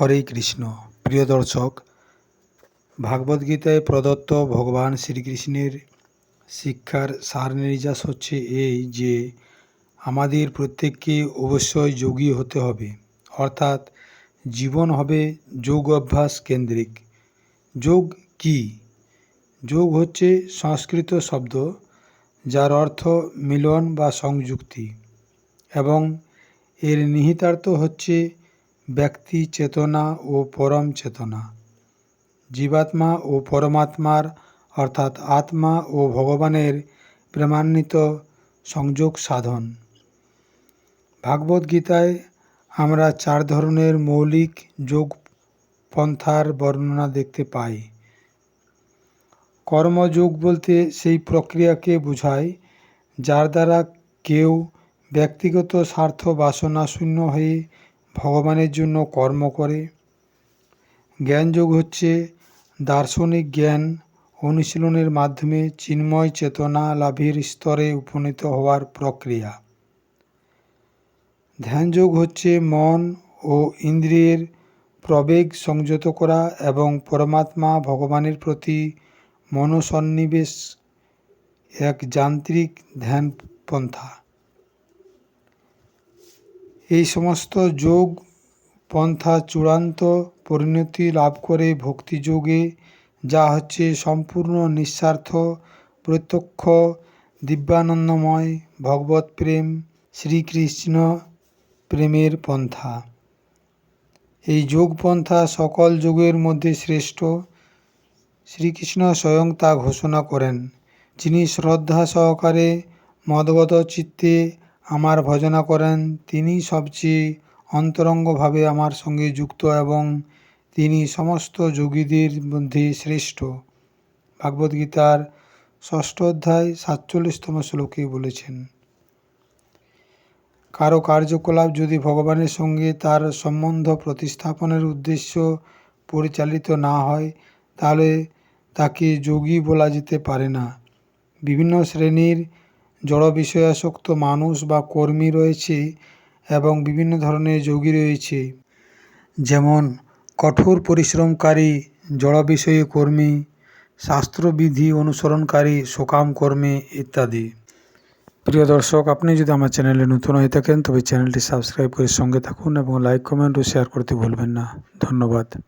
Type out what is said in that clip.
হরে কৃষ্ণ। প্রিয় দর্শক, ভাগবদ্গীতায় প্রদত্ত ভগবান শ্রীকৃষ্ণের শিক্ষার সার নির্যাস হচ্ছে এই যে, আমাদের প্রত্যেককে অবশ্যই যোগী হতে হবে। অর্থাৎ জীবন হবে যোগ অভ্যাস কেন্দ্রিক। যোগ কি? যোগ হচ্ছে সংস্কৃত শব্দ, যার অর্থ মিলন বা সংযুক্তি। এবং এর নিহিতার্থ হচ্ছে ব্যক্তি চেতনা ও পরম চেতনা। জীবাত্মা ও পরমাত্মার, অর্থাৎ আত্মা ও ভগবানের প্রেমান্বিত সংযোগ সাধন। ভাগবত গীতায় আমরা চার ধরনের মৌলিক যোগ পন্থার বর্ণনা দেখতে পাই। কর্মযোগ বলতে সেই প্রক্রিয়াকে বোঝায়, যার দ্বারা কেউ ব্যক্তিগত স্বার্থ বাসনা শূন্য হয়ে ভগবানের জন্য কর্ম করে। জ্ঞানযোগ হচ্ছে দার্শনিক জ্ঞান অনুশীলনের মাধ্যমে চিন্ময় চেতনা লাভের স্তরে উপনীত হওয়ার প্রক্রিয়া। ধ্যানযোগ হচ্ছে মন ও ইন্দ্রিয়ের প্রবেগ সংযত করা এবং পরমাত্মা ভগবানের প্রতি মনসন্নিবেশ, এক যান্ত্রিক ধ্যান পন্থা এই সমস্ত যোগ পন্থা চূড়ান্ত পরিণতি লাভ করে ভক্তিযোগে যা হচ্ছে সম্পূর্ণ নিঃস্বার্থ, প্রত্যক্ষ, দিব্যানন্দময় ভগবত প্রেম, শ্রীকৃষ্ণ প্রেমের পন্থা। এই যোগ পন্থা সকল যোগের মধ্যে শ্রেষ্ঠ। শ্রীকৃষ্ণ স্বয়ং তা ঘোষণা করেন। যিনি শ্রদ্ধা সহকারে মদগত চিত্তে আমার ভজনা করেন তিনি সবচেয়ে অন্তরঙ্গভাবে আমার সঙ্গে যুক্ত এবং তিনি সমস্ত যোগীদের মধ্যে শ্রেষ্ঠ। ভাগবদ্গীতার ষষ্ঠ অধ্যায় সাতচল্লিশতম শ্লোকে বলেছেন, কারও কার্যকলাপ যদি ভগবানের সঙ্গে তার সম্বন্ধ প্রতিস্থাপনের উদ্দেশ্য পরিচালিত না হয়, তাহলে তাকে যোগী বলা যেতে পারে না। বিভিন্ন শ্রেণির জড় বিষয়াসক্ত মানুষ বা কর্মী রয়েছে এবং বিভিন্ন ধরনের যোগী রয়েছে। যেমন, কঠোর পরিশ্রমকারী জড় বিষয়ে কর্মী, শাস্ত্রবিধি অনুসরণকারী, সকাম কর্মী ইত্যাদি। প্রিয় দর্শক, আপনি যদি আমার চ্যানেলে নতুন হয়ে থাকেন, তবে চ্যানেলটি সাবস্ক্রাইব করে সঙ্গে থাকুন এবং লাইক, কমেন্ট ও শেয়ার করতে ভুলবেন না। ধন্যবাদ।